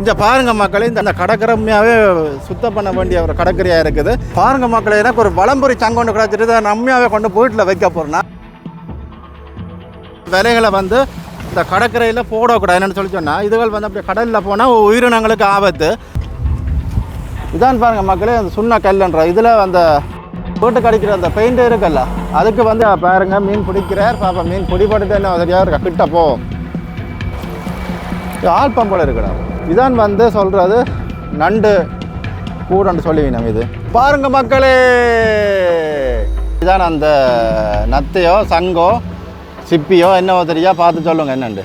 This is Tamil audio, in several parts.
இந்த பாருங்க மக்களே இந்த கடற்கரமையாகவே சுத்தம் பண்ண வேண்டிய ஒரு கடற்கரையாக இருக்குது. பாருங்க மக்களே எனக்கு ஒரு வளம்புரி ஒன்று கிடச்சிட்டு அதை நம்மையாவே கொண்டு வீட்டில் வைக்க போகிறேன்னா விலைகளை வந்து இந்த கடற்கரையில் போடக்கூடாது என்னன்னு சொல்லி சொன்னால் இதுகள் வந்து அப்படியே கடலில் போனால் உயிரினங்களுக்கு ஆபத்து. இதான் பாருங்க மக்களே அந்த சுண்ண கல்லுன்ற இதில் அந்த போட்டு கடிக்கிற அந்த பெயிண்ட் இருக்குல்ல அதுக்கு வந்து பாருங்க மீன் பிடிக்கிறார் பாப்பா மீன் பிடிபட்டுட்டு என்ன உதவியாக இருக்கா? கிட்ட போ. ஆள் பம்போல இருக்குடா. இதான் வந்து சொல்கிறது நண்டு கூடன்னு சொல்லி நம்ம இது. பாருங்க மக்களே. இதான் அந்த நத்தையோ சங்கோ சிப்பியோ என்னவோ தெரியா பார்த்து சொல்லுங்க என்னண்டு.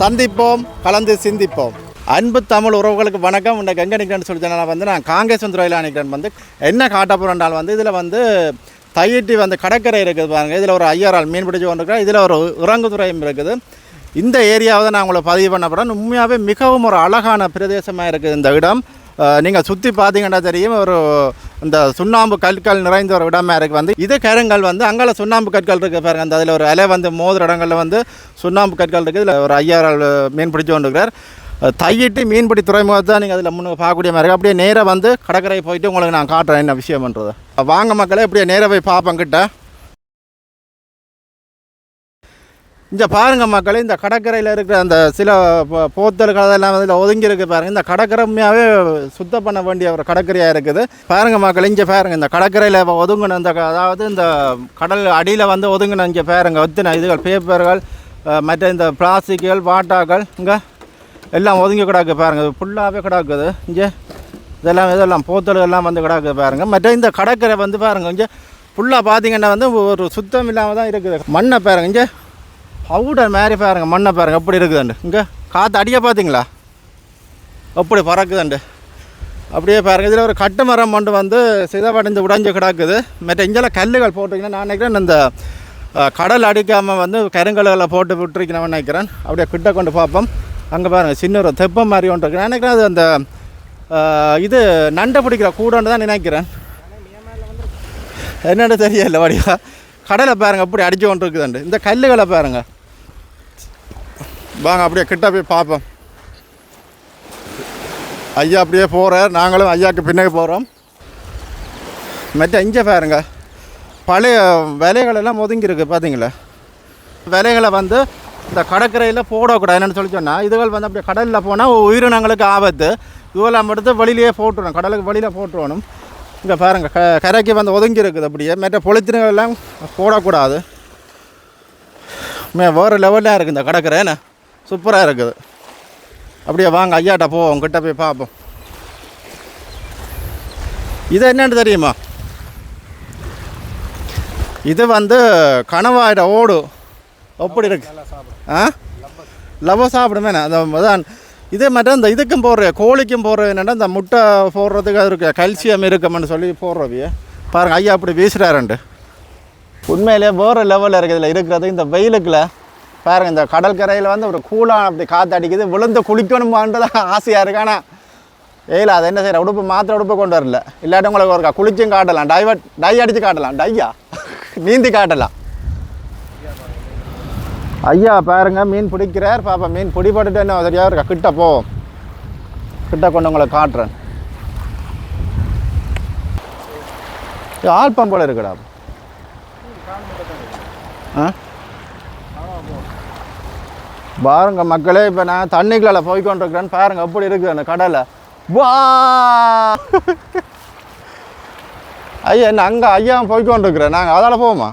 சந்திப்போம் கலந்து சிந்திப்போம். அன்பு தமிழ் உறவுகளுக்கு வணக்கம். இன்றைக்கு எங்கே நிற்கிறேன்னு சொல்லி நான் வந்து நான் காங்கேசன் துறையில் நிற்கிறேன் வந்து என்ன காட்ட வந்து இதில் வந்து தையிட்டி வந்து கடற்கரை இருக்குது பாருங்கள் இதில் ஒரு ஐயாறால் மீன் பிடிச்சி கொண்டிருக்கிறேன் இதில் ஒரு இறங்குதுறையும் இருக்குது. இந்த ஏரியாவை தான் நான் உங்களை பதிவு பண்ண போகிறேன் உண்மையாகவே மிகவும் ஒரு அழகான பிரதேசமாக இருக்குது இந்த இடம். நீங்கள் சுற்றி பார்த்தீங்கன்னா தெரியும் ஒரு இந்த சுண்ணாம்பு கற்கள் நிறைந்த ஒரு இடமா இருக்குது வந்து இது கருங்கல் வந்து அங்கே சுண்ணாம்பு கற்கள் இருக்குது பாருங்க. அந்த அதில் ஒரு அலை வந்து மோதிர இடங்களில் வந்து சுண்ணாம்பு கற்கள் இருக்குது இதில் ஒரு ஐயாறால் மீன் பிடிச்சு கொண்டுருக்கிறார். தையிட்டு மீன்பிடி துறைமுகத்தை நீங்கள் அதில் முன்னுக்கு பார்க்கக்கூடிய மாதிரி அப்படியே நேராக வந்து கடற்கரை போயிட்டு உங்களுக்கு நான் காட்டுறேன் என்ன விஷயம்ன்றது வாங்க மக்களே இப்படியே நேராக போய் பார்ப்பேன் கிட்ட. இந்த பாருங்க மக்களே இந்த கடற்கரையில் இருக்கிற அந்த சில போத்தல்கள் அதெல்லாம் வந்து ஒதுங்கி இருக்கு பாருங்கள் இந்த கடற்கரைமையாகவே சுத்தம் பண்ண வேண்டிய ஒரு கடற்கரையாக இருக்குது. பாருங்க மக்கள் இங்கே பாருங்க இந்த கடற்கரையில் ஒதுங்கின இந்த க- அதாவது இந்த கடல் அடியில் வந்து ஒதுங்கின இங்கே பாருங்க ஒத்தின இதுகள் பேப்பர்கள் மற்ற இந்த பிளாஸ்டிக்குகள் வாட்டாக்கள் இங்கே எல்லாம் ஒதுங்கி கிடக்கு பாருங்கள் ஃபுல்லாகவே கிடக்குது. இங்கே இதெல்லாம் இதெல்லாம் போத்தல் எல்லாம் வந்து கிடக்கு பாருங்கள் மற்ற இந்த கடற்கரை வந்து பாருங்க இங்கே ஃபுல்லாக பார்த்தீங்கன்னா வந்து ஒரு சுத்தம் இல்லாமல் தான் இருக்குது. மண்ணை பாருங்க இங்கே பவுடர் மாதிரி பாருங்க மண்ணை பாருங்க எப்படி இருக்குதுண்டு. இங்கே காற்று அடிக்க பார்த்தீங்களா எப்படி பறக்குதுண்டு. அப்படியே பாருங்க இதில் ஒரு கட்டு மரம் கொண்டு வந்து சிதவடைஞ்சு உடைஞ்சு கிடக்குது. மற்ற இங்கெல்லாம் கல்லுகள் போட்டிங்கன்னா நான் நினைக்கிறேன். இந்த கடல் அடிக்காமல் வந்து கருங்கல்களை போட்டு விட்டுருக்கணும்னு நினைக்கிறேன். அப்படியே கிட்ட கொண்டு பார்ப்போம். அங்கே பாருங்கள் சின்ன ஒரு தெப்பம் மாதிரி ஒன்று இருக்கு. நான் நினைக்கிறேன் அது அந்த இது நண்டை பிடிக்கிற கூடன்னு தான் நினைக்கிறேன். என்னென்னு தெரியல வடிவா. கடலை பாருங்க அப்படி அடிச்சு கொண்டு இருக்குதுண்டு. இந்த கல்லுகளை பாருங்கள் வாங்க அப்படியே கிட்ட போய் பார்ப்போம். ஐயா அப்படியே போகிறார் நாங்களும் ஐயாவுக்கு பின்னாடி போகிறோம் மற்ற இங்கே பாருங்க. பழைய விலைகளெல்லாம் ஒதுங்கியிருக்கு பார்த்தீங்களா விலைகளை வந்து இந்த கடற்கரையில் போடக்கூடாது. என்னென்னு சொல்லி சொன்னால் இதுகள் வந்து அப்படியே கடலில் போனால் உயிரினங்களுக்கு ஆபத்து. இதுவெல்லாம் மட்டும் வெளியிலேயே போட்டுருணும் கடலுக்கு வெளியில் போட்டுருவணும் இங்கே பாருங்கள் க கரைக்கு வந்து ஒதுங்கி இருக்குது அப்படியே. மற்ற பொலித்தினங்கள் எல்லாம் போடக்கூடாது. மே வேறு லெவலாக இருக்குது இந்த கடற்கரை என்ன? சூப்பராக இருக்குது. அப்படியே வாங்க ஐயாட்ட போவோம் உங்ககிட்ட போய் பார்ப்போம். இது என்னென்னு தெரியுமா? இது வந்து கணவாயிட ஓடு. எப்படி இருக்கு? ஆ? லவ சாப்பிடுமே அந்த அதான் இதே மாதிரி இந்த இதுக்கும் போடுற கோழிக்கும் போடுறது என்னென்னா இந்த முட்டை போடுறதுக்கு அது இருக்கு. கல்சியம் இருக்கும்னு சொல்லி போடுறவிய. பாருங்கள் ஐயா அப்படி வீசுறாருண்டு உண்மையிலேயே வேறு லெவலில் இருக்குது. இதில் இருக்கிறது இந்த வெயிலுக்குள்ள பாருங்க இந்த கடற்கரையில் வந்து ஒரு கூலாக அப்படி காற்று அடிக்குது விழுந்து குளிக்கணுமான்றது ஆசையாக இருக்கு. ஆனால் ஏயில அது என்ன செய்கிற உடுப்பு மாத்திர உடுப்பு கொண்டு வரல. இல்லாட்டி உங்களுக்கு ஒரு குளிச்சும் காட்டலாம். டைவர்ட் டை அடித்து காட்டலாம். டையா நீந்தி காட்டலாம். ஐயா பாருங்க மீன் பிடிக்கிறார். பாப்பா மீன் பிடிபட்டுட்டு என்ன சரியா இருக்கா கிட்ட போ. கிட்ட கொண்டு உங்களை காட்டுறேன். ஆல்பம் ஆள் பம்போல இருக்குடா. ஆ? பாருங்க மக்களே இப்போ நான் தண்ணிக்குள்ள போய் கொண்டிருக்கிறேன்னு பாருங்க எப்படி இருக்குது அந்த கடலை. வா! ஐயா என்ன அங்கே ஐயா போய் கொண்டிருக்கிறேன் நாங்கள் அதால் போவோமா?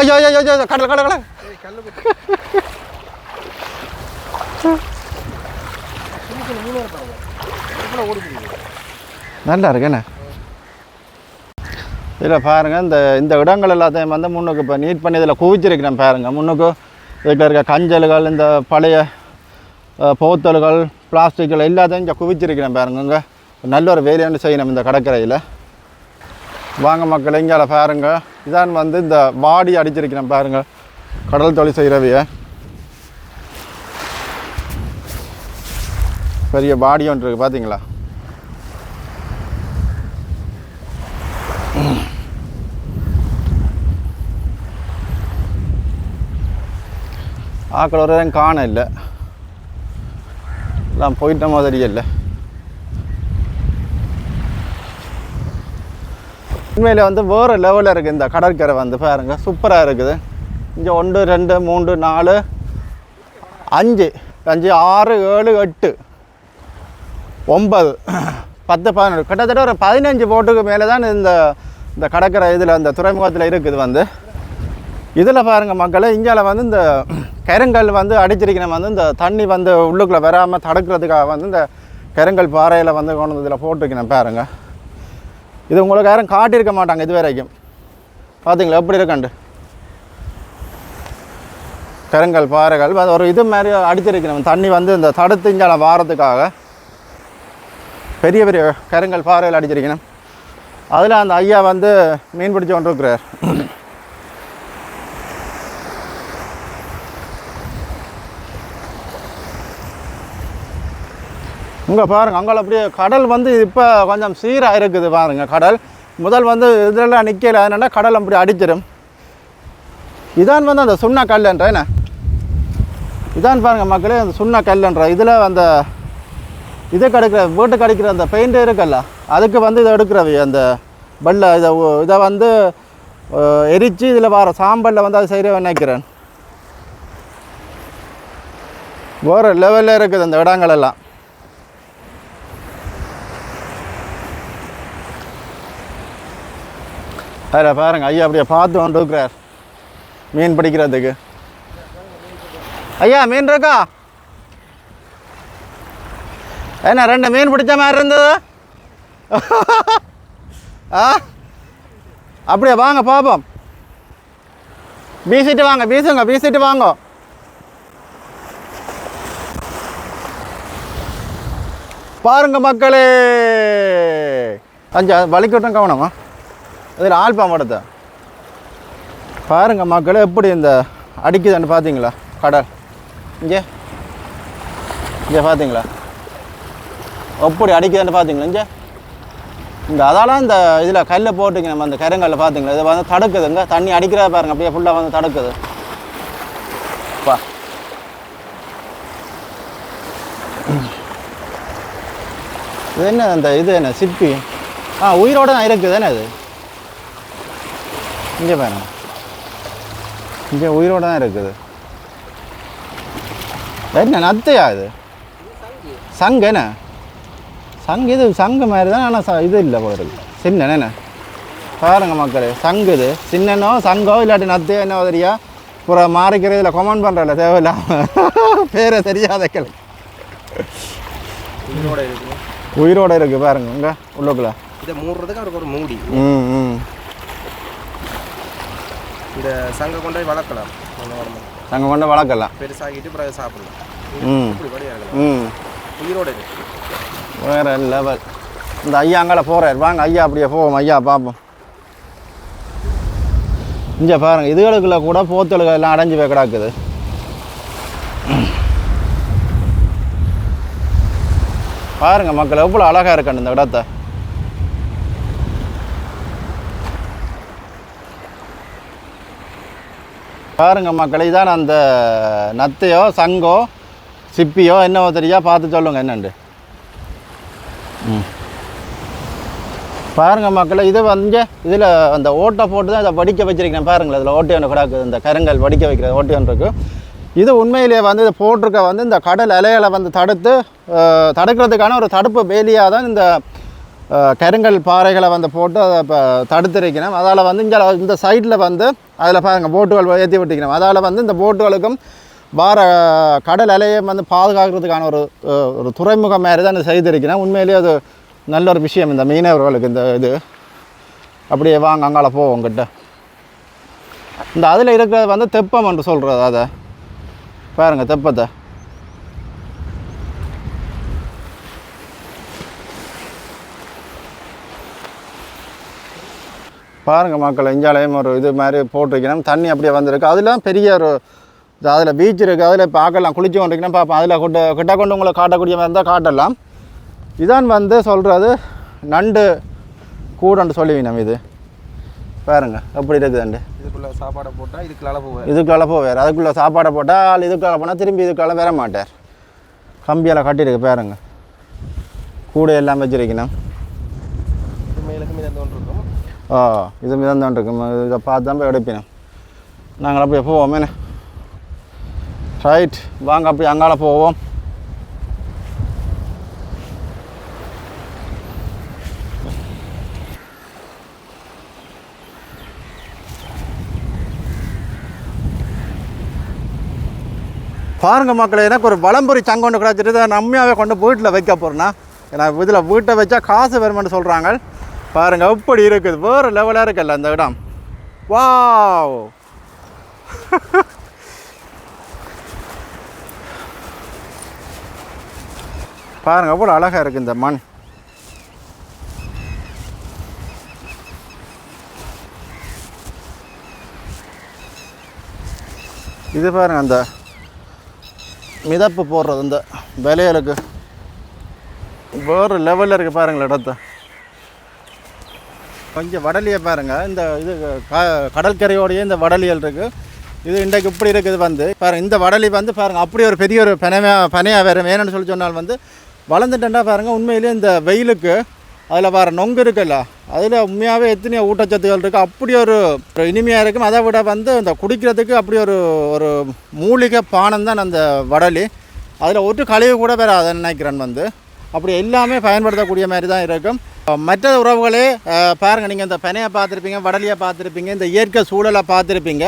ஐயோ ஐயோ ஐயோ கடல் கடல் கடல். நல்லா இருக்கேண்ணே ஊற்றி சின்ன சின்ன மீன் இருப்பாங்க எவ்வளோ ஓடி போகுது நல்லா இருக்கு என்ன இதில் பாருங்கள் இந்த இந்த இடங்கள் எல்லாத்தையும் வந்து முன்னுக்கு இப்போ நீட் பண்ணி இதில் குவிச்சிருக்கிறேன் பாருங்கள் முன்னுக்கு இதில் இருக்க கஞ்சல்கள் இந்த பழைய போத்தல்கள் பிளாஸ்டிக்கள் எல்லாத்தையும் இங்கே குவிச்சிருக்கிறேன் பாருங்க இங்கே. நல்ல ஒரு வேலையாண்டு செய்யணும் இந்த கடற்கரையில். வாங்க மக்கள் இங்கே பாருங்க. இதான் வந்து இந்த வாடி அடிச்சிருக்கிறேன் பாருங்கள் கடல் தொழில் செய்கிறவைய பெரிய பாடி ஒன்று இருக்குது பார்த்தீங்களா ஆக்கள் ஒரு காண இல்லை எல்லாம் போயிட்ட மாதிரி இல்லை உண்மையில் வந்து வேறு லெவலில் இருக்குது இந்த கடற்கரை வந்து பாருங்க சூப்பராக இருக்குது இங்கே ஒன்று ரெண்டு மூன்று நாலு அஞ்சு அஞ்சு ஆறு ஏழு எட்டு ஒன்பது பத்து பதினொன்று கிட்டத்தட்ட ஒரு பதினஞ்சு போட்டுக்கு மேலே தான் இந்த இந்த கடற்கரை இதில் இந்த துறைமுகத்தில் இருக்குது வந்து இதில் பாருங்கள் மக்களை இந்தியாவில் வந்து இந்த கருங்கல் வந்து அடிச்சிருக்கணும். வந்து இந்த தண்ணி வந்து உள்ளுக்குள்ளே வராமல் தடுக்கிறதுக்காக வந்து இந்த கருங்கல் பாறையில் வந்து கொண்டு வந்து இதில் போட்டிருக்கணும் பாருங்க. இது உங்களுக்கு யாரும் காட்டியிருக்க மாட்டாங்க இது வரைக்கும். பார்த்தீங்களா எப்படி இருக்கண்டு? கருங்கல் பாறைகள். அது ஒரு இது மாதிரி அடிச்சிருக்கணும். தண்ணி வந்து இந்த தடுத்து இஞ்சால வாரத்துக்காக. பெரிய பெரிய கருங்கல் பாறைகள் அடிச்சிருக்கணும். அதில் அந்த ஐயா வந்து மீன் பிடிச்சி கொண்டு இருக்கிறார் அங்கே பாருங்கள் அங்கே அப்படியே கடல் வந்து இப்போ கொஞ்சம் சீராக இருக்குது பாருங்க கடல். முதல் வந்து இதெல்லாம் நிற்கல அதனால கடல் அப்படி அடிச்சிடும் இதான் வந்து அந்த சுண்ணா கல்லுன்ற என்ன? இதான் பாருங்க மக்களே அந்த சுண்ணா கல்லுன்ற. இதில் அந்த இது கிடைக்கிற வீட்டுக்கு அடிக்கிற அந்த பெயிண்ட் இருக்குல்ல அதுக்கு வந்து இதை எடுக்கிறவை அந்த பல்ல இதை இதை வந்து எரித்து எரிச்சு இதில் வர சாம்பலில் வந்து அது செய்கிற நினைக்கிறேன். வேறு லெவலில் இருக்குது அந்த இடங்கள் அதில் பாருங்க ஐயா அப்படியே பார்த்து கொண்டு இருக்கிறார் மீன் பிடிக்கிறதுக்கு. ஐயா மீன் இருக்கா? என்ன ரெண்டு மீன் பிடிச்ச மாதிரி இருந்தது? ஆ? அப்படியே வாங்க பாப்போம் வீசிட்டு வாங்க வீசுங்க வீசிட்டு வாங்க. பாருங்க மக்களே. அஞ்சா வலிக்கட்டும் கவனமா. இதில் ஆல்பா மடத்தை. பாருங்க மக்களே எப்படி இந்த அடிக்குதுன்னு பார்த்தீங்களா? கடல். இங்கே. இங்கே பார்த்தீங்களா? எப்படி அடிக்குதுன்னு பார்த்தீங்களா? இங்கே. இந்த அதெல்லாம் இந்த இதில் கல்லை போட்டுங்க நம்ம அந்த கருங்கல்ல பார்த்தீங்களா? இதை வந்து தடுக்குதுங்க. தண்ணி அடிக்கிறத பாருங்க அப்படியே ஃபுல்லாக வந்து தடுக்குது. பா. இது என்ன அந்த இது என்ன சிப்பி? ஆ உயிரோட தான் இருக்குது தானே அது இங்கே பாருங்க. இங்கே உயிரோட தான் இருக்குது. என்ன நத்தையா இது? சங்கு என்ன? சங்கு இது சங்கு மாதிரி தான் ஆனால் இது இல்லை போல இருக்கு. சின்ன என்ன பாருங்க மக்களே சங்கு இது. சின்னனோ சங்கோ இல்லாட்டி நத்தையோ என்ன தெரியா புற மாறிக்கிறதுல கமெண்ட் பண்ணுறல தேவையில்லாம. பேரை தெரியாத இருக்கு. உயிரோட இருக்குது பாருங்க இங்கே உள்ளுக்குள்ள. இதை மூடுறதுக்கு அவருக்கு ஒரு மூடி. ம் ம். இந்த சங்க கொண்டு வளர்க்கலாம். நாங்கள் கொண்டு வளர்க்கலாம். பெருசாகிட்டு பிறகு சாப்பிடலாம். உயிரோட வேற லெவல். இந்த ஐயா அங்கால போகிறார் வாங்க ஐயா அப்படியே போவோம். ஐயா பார்ப்போம். இங்கே பாருங்க இதுகளுக்குள்ள கூட போத்தலுகள் எல்லாம் அடைஞ்சு போய் கிடக்குது. பாருங்க மக்கள் எவ்வளோ அழகா இருக்கணும் இந்த இடத்த. பாருங்க மக்கள் தான் அந்த நத்தையோ சங்கோ சிப்பியோ என்னவோ தெரியா பார்த்து சொல்லுங்க என்னண்டு? ம். பாருங்கள் மக்களை இது வந்து இதில் அந்த ஓட்டை போட்டு தான் இதை வடிக்க வச்சிருக்கேன் பாருங்களேன் இதில் ஓட்டை ஒன்று இந்த கருங்கல் வடிக்க வைக்கிற ஓட்டை ஒன்று இது உண்மையிலேயே வந்து இதை போட்டிருக்க வந்து இந்த கடல் அலைகளை வந்து தடுத்து தடுக்கிறதுக்கான ஒரு தடுப்பு வேலியாக தான் இந்த கருங்கல் பாறைகளை வந்து போட்டு அதை இப்போ தடுத்திருக்கணும். அதால் வந்து இங்கே இந்த சைடில் வந்து அதில் பாருங்கள் போட்டுகள் ஏற்றி விட்டுக்கணும் அதால் வந்து இந்த போட்டுகளுக்கும் வார கடல் அலையை வந்து பாதுகாக்கிறதுக்கான ஒரு ஒரு துறைமுகம் மாதிரி தான் இது செய்திருக்கிறேன் உண்மையிலேயே அது நல்ல ஒரு விஷயம் இந்த மீனவர்களுக்கு இந்த இது. அப்படியே வாங்க அங்கால போவோம் கிட்ட இந்த அதில் இருக்கிறது வந்து தெப்பம் என்று சொல்கிறது அதை. பாருங்கள் தெப்பத்தை. பாருங்க மக்கள் இஞ்சாலையும் ஒரு இது மாதிரி போட்டிருக்கணும் தண்ணி அப்படியே வந்திருக்கு. அதெல்லாம் பெரிய ஒரு அதில் பீச் இருக்குது அதில் பார்க்கலாம் குளிச்சு கொண்டிருக்கணும் பார்ப்போம் அதில் கொண்டு கிட்ட கொண்டு உங்களை காட்டக்கூடிய மாதிரி இருந்தால் காட்டலாம். இதான் வந்து சொல்கிறது நண்டு கூடன்னு சொல்லுவீங்க இது. பாருங்க எப்படி இருக்குதுண்டு. இதுக்குள்ள சாப்பாடை போட்டால் இதுக்குள்ள அளவு இதுக்குள்ள போவார் அதுக்குள்ளே சாப்பாடை போட்டால் இதுக்குள்ள போனால் திரும்பி இதுக்குள்ள வர மாட்டார். கம்பியால் கட்டியிருக்கு பாருங்க. கூடை எல்லாம் வச்சிருக்கணும். இது மேலுக்கு மீது தோன்று இருக்கும் ஆ இது தான் இருக்கு இதை பார்த்து தான் போய் எடுப்பினேன் நாங்கள் அப்படி எப்போ என்ன ரைட் வாங்க அப்படியே அங்கால போவோம் பாருங்க மக்களை எனக்கு ஒரு வளம்புரி சங்கொண்டு கிடச்சிட்டு இதை நான் கொண்டு வீட்டில் வைக்க போகிறேன்னா ஏன்னா இதில் வீட்டை வச்சா காசு வருமென்னு சொல்கிறாங்க பாருங்க அப்படி இருக்குது. வேறு லெவலாக இருக்குல்ல அந்த இடம். வாவ். பாருங்க அவ்வளோ அழகாக இருக்குது இந்த மண். இது பாருங்க அந்த மிதப்பு போடுறது இந்த விலைகளுக்கு. வேறு லெவலில் இருக்குது பாருங்களேன் இடத்த. கொஞ்சம் வடலியை பாருங்கள் இந்த இது க- கடற்கரையோடையே இந்த வடலியல் இருக்குது இது இன்றைக்கு இப்படி இருக்குது வந்து. பாருங்கள் இந்த வடலி வந்து பாருங்கள் அப்படி ஒரு பெரிய ஒரு பனையாக பனையாக வேறு வேணும்னு சொல்லி சொன்னால் வந்து வளர்ந்துட்டேன்டா பாருங்கள் உண்மையிலேயே இந்த வெயிலுக்கு அதில் வேறு நொங்கு இருக்குல்ல அதில் உண்மையாகவே எத்தனையோ ஊட்டச்சத்துகள் இருக்குது அப்படி ஒரு ஒரு இனிமையாக இருக்கும். அதை விட வந்து இந்த குடிக்கிறதுக்கு அப்படி ஒரு ஒரு மூலிகை பானம் தான் அந்த வடலி. அதில் ஒரு கழிவு கூட வேறு அதை நினைக்கிறேன் வந்து. அப்படி எல்லாமே பயன்படுத்தக்கூடிய மாதிரி தான் இருக்கும். மற்ற உறவுகளே பாருங்கள் நீங்கள் இந்த பனையை பார்த்துருப்பீங்க வடலியை பார்த்துருப்பீங்க இந்த இயற்கை சூழலை பார்த்துருப்பீங்க.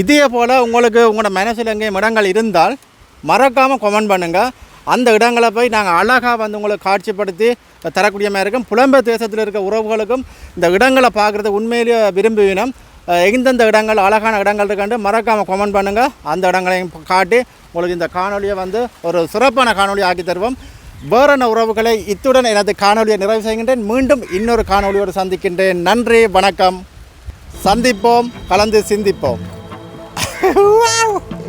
இதே போல் உங்களுக்கு உங்களோட மனசில் எங்கேயும் இடங்கள் இருந்தால் மறக்காமல் கொமெண்ட் பண்ணுங்கள் அந்த இடங்களை போய் நாங்கள் அழகாக வந்து உங்களுக்கு காட்சிப்படுத்தி தரக்கூடிய மாதிரி இருக்கும். புலம்பெயர் தேசத்தில் இருக்க உறவுகளுக்கும் இந்த இடங்களை பார்க்குறது உண்மையிலேயே விரும்புவினோம் எந்தெந்த இடங்கள் அழகான இடங்கள் இருக்காண்டு மறக்காமல் கமெண்ட் பண்ணுங்கள் அந்த இடங்களையும் காட்டி உங்களுக்கு இந்த காணொலியை வந்து ஒரு சிறப்பான காணொலி ஆக்கி தருவோம். வேறன உறவுகளை இத்துடன் எனது காணொலியை நிறைவு செய்கின்றேன். மீண்டும் இன்னொரு காணொலியோடு சந்திக்கின்றேன். நன்றி வணக்கம். சந்திப்போம் கலந்து சிந்திப்போம்.